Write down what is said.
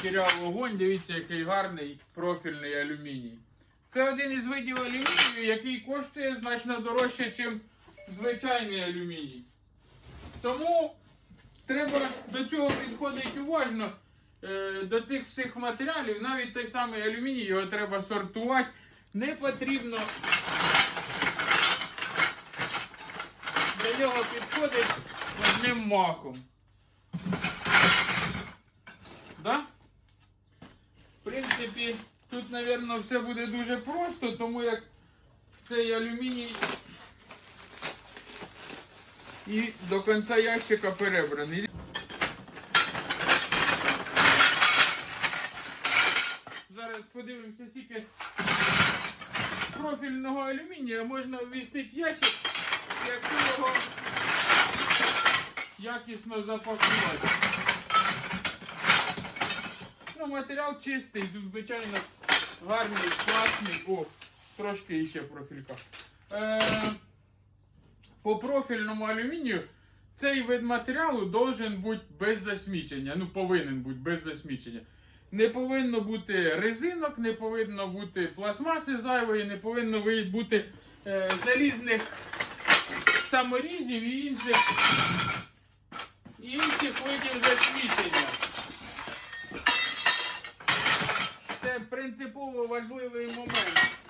потеряв вогонь. Дивіться, який гарний профільний алюміній. Це один із видів алюмінію, який коштує значно дорожче, ніж звичайний алюміній. Тому треба до цього підходити уважно. Е, До цих всіх матеріалів, навіть той самий алюміній, його треба сортувати. Не потрібно до нього підходить одним махом. Да? Принципі, тут, мабуть, все буде дуже просто, тому як цей алюміній і до кінця ящика перебраний. Зараз подивимося, скільки профільного алюмінія можна вмістити ящик, якщо його якісно запакувати. Матеріал чистий, звичайно, гарний, класний. О, трошки ще профілька. Е, по профільному алюмінію цей вид матеріалу должен бути без засмічення. Ну, повинен бути без засмічення. Не повинно бути резинок, не повинно бути пластмаси зайвої, не повинно бути е, залізних саморізів і інших принципово важливий момент.